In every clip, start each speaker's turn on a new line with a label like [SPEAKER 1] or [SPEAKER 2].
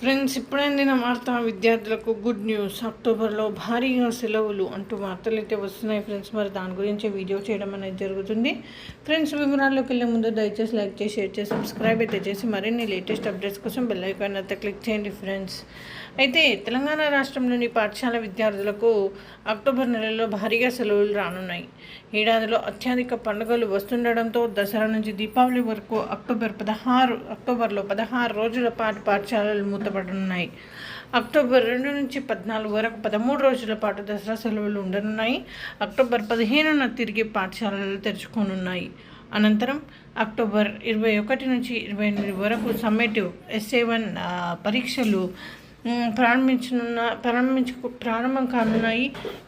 [SPEAKER 1] Friends ఇప్పుడైందిన వార్త విద్యార్థులకు good news. అక్టోబర్లో భారీగా సెలవులు అంటూ వార్తలు అయితే వస్తున్నాయి ఫ్రెండ్స్. మరి దాని గురించి వీడియో చేయడం అనేది జరుగుతుంది. ఫ్రెండ్స్ వివరాల్లోకి వెళ్ళే ముందు దయచేసి లైక్ చేసి షేర్ చేసి సబ్స్క్రైబ్ అయితే చేసి మరిన్ని లేటెస్ట్ అప్డేట్స్ కోసం బెల్ ఐకాన్ అయితే క్లిక్ చేయండి ఫ్రెండ్స్. అయితే తెలంగాణ రాష్ట్రంలోని పాఠశాల విద్యార్థులకు అక్టోబర్ నెలలో భారీగా సెలవులు రానున్నాయి. ఏడాదిలో అత్యధిక పండుగలు వస్తుండడంతో దసరా నుంచి దీపావళి వరకు అక్టోబర్ పదహారు అక్టోబర్లో పదహారు రోజుల పాటు పాఠశాలలు మూతపడనున్నాయి అక్టోబర్ రెండు నుంచి పద్నాలుగు వరకు పదమూడు రోజుల పాటు దసరా సెలవులు ఉండనున్నాయి. అక్టోబర్ పదిహేనున తిరిగి పాఠశాలలు తెరుచుకోనున్నాయి. అనంతరం అక్టోబర్ ఇరవై ఒకటి నుంచి ఇరవై ఎనిమిది వరకు సమ్మేటివ్ ఎస్ఏ వన్ పరీక్షలు ప్రారంభించనున్న ప్రారంభించ ప్రారంభం కానున్నాయి.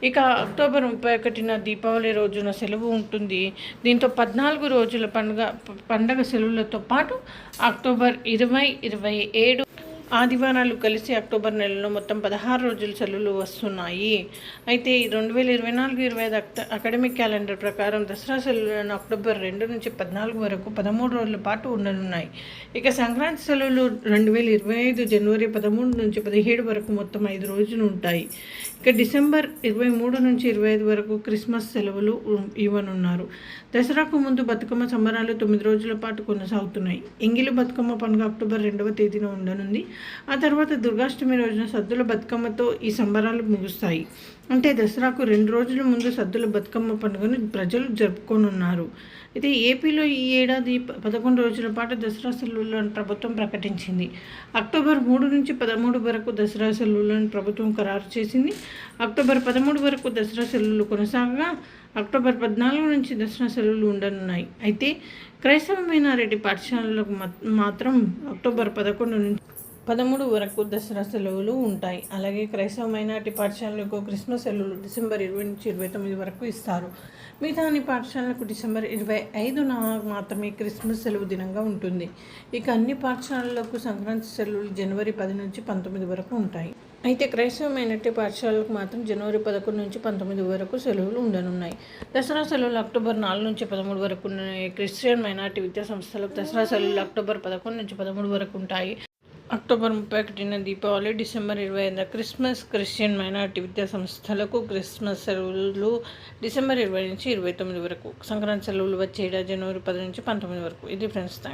[SPEAKER 1] ఇక అక్టోబర్ ముప్పై ఒకటిన దీపావళి రోజున సెలవు ఉంటుంది. దీంతో పద్నాలుగు రోజుల పండుగ పండగ సెలవులతో పాటు అక్టోబర్ ఇరవై ఇరవై ఏడు ఆదివారాలు కలిసి అక్టోబర్ నెలలో మొత్తం పదహారు రోజుల సెలవులు వస్తున్నాయి. అయితే ఈ రెండు వేల ఇరవై నాలుగు ఇరవై ఐదు అక్ట అకాడమిక్ క్యాలెండర్ ప్రకారం దసరా సెలవులను అక్టోబర్ రెండు నుంచి పద్నాలుగు వరకు పదమూడు రోజుల పాటు ఉండనున్నాయి. ఇక సంక్రాంతి సెలవులు రెండు వేల ఇరవై ఐదు జనవరి పదమూడు నుంచి పదిహేడు వరకు మొత్తం ఐదు రోజులు ఉంటాయి. ఇక డిసెంబర్ ఇరవై మూడు నుంచి ఇరవై ఐదు వరకు క్రిస్మస్ సెలవులు ఇవ్వనున్నారు. దసరాకు ముందు బతుకమ్మ సంబరాలు తొమ్మిది రోజుల పాటు కొనసాగుతున్నాయి. ఎంగిలి బతుకమ్మ పండుగ అక్టోబర్ రెండవ తేదీన ఉండనుంది. ఆ తర్వాత దుర్గాష్టమి రోజున సద్దుల బతుకమ్మతో ఈ సంబరాలు ముగుస్తాయి. అంటే దసరాకు రెండు రోజుల ముందు సద్దుల బతుకమ్మ పండుగను ప్రజలు జరుపుకోనున్నారు. అయితే ఏపీలో ఈ ఏడాది పదకొండు రోజుల పాటు దసరా సెలవులను ప్రభుత్వం ప్రకటించింది. అక్టోబర్ మూడు నుంచి పదమూడు వరకు దసరా సెలవులను ప్రభుత్వం ఖరారు చేసింది. అక్టోబర్ పదమూడు వరకు దసరా సెలవులు కొనసాగగా అక్టోబర్ పద్నాలుగు నుంచి దసరా సెలవులు ఉండనున్నాయి. అయితే క్రైస్తవ రెడ్డి పాఠశాలలకు మాత్రం అక్టోబర్ పదకొండు నుంచి పదమూడు వరకు దసరా సెలవులు ఉంటాయి. అలాగే క్రైస్తవ మైనార్టీ పాఠశాలలకు క్రిస్మస్ సెలవులు డిసెంబర్ ఇరవై నుంచి ఇరవై తొమ్మిది వరకు ఇస్తారు. మిగతా అన్ని పాఠశాలలకు డిసెంబర్ ఇరవై ఐదున మాత్రమే క్రిస్మస్ సెలవు దినంగా ఉంటుంది. ఇక అన్ని పాఠశాలలకు సంక్రాంతి సెలవులు జనవరి పది నుంచి పంతొమ్మిది వరకు ఉంటాయి. అయితే క్రైస్తవ మైనార్టీ పాఠశాలలకు మాత్రం జనవరి పదకొండు నుంచి పంతొమ్మిది వరకు సెలవులు ఉండనున్నాయి. దసరా సెలవులు అక్టోబర్ నాలుగు నుంచి పదమూడు వరకు ఉన్నాయి. క్రిస్టియన్ మైనార్టీ విద్యా సంస్థలకు దసరా సెలవులు అక్టోబర్ పదకొండు నుంచి పదమూడు వరకు ఉంటాయి. అక్టోబర్ ముప్పై ఒకటిన దీపావళి డిసెంబర్ ఇరవై ఐదున క్రిస్మస్ క్రిస్టియన్ మైనార్టీ విద్యా సంస్థలకు క్రిస్మస్ సెలవులు డిసెంబర్ ఇరవై నుంచి ఇరవై తొమ్మిది వరకు. సంక్రాంతి సెలవులు వచ్చే ఏడాది జనవరి పది నుంచి పంతొమ్మిది వరకు. ఇది ఫ్రెండ్స్ థ్యాంక్స్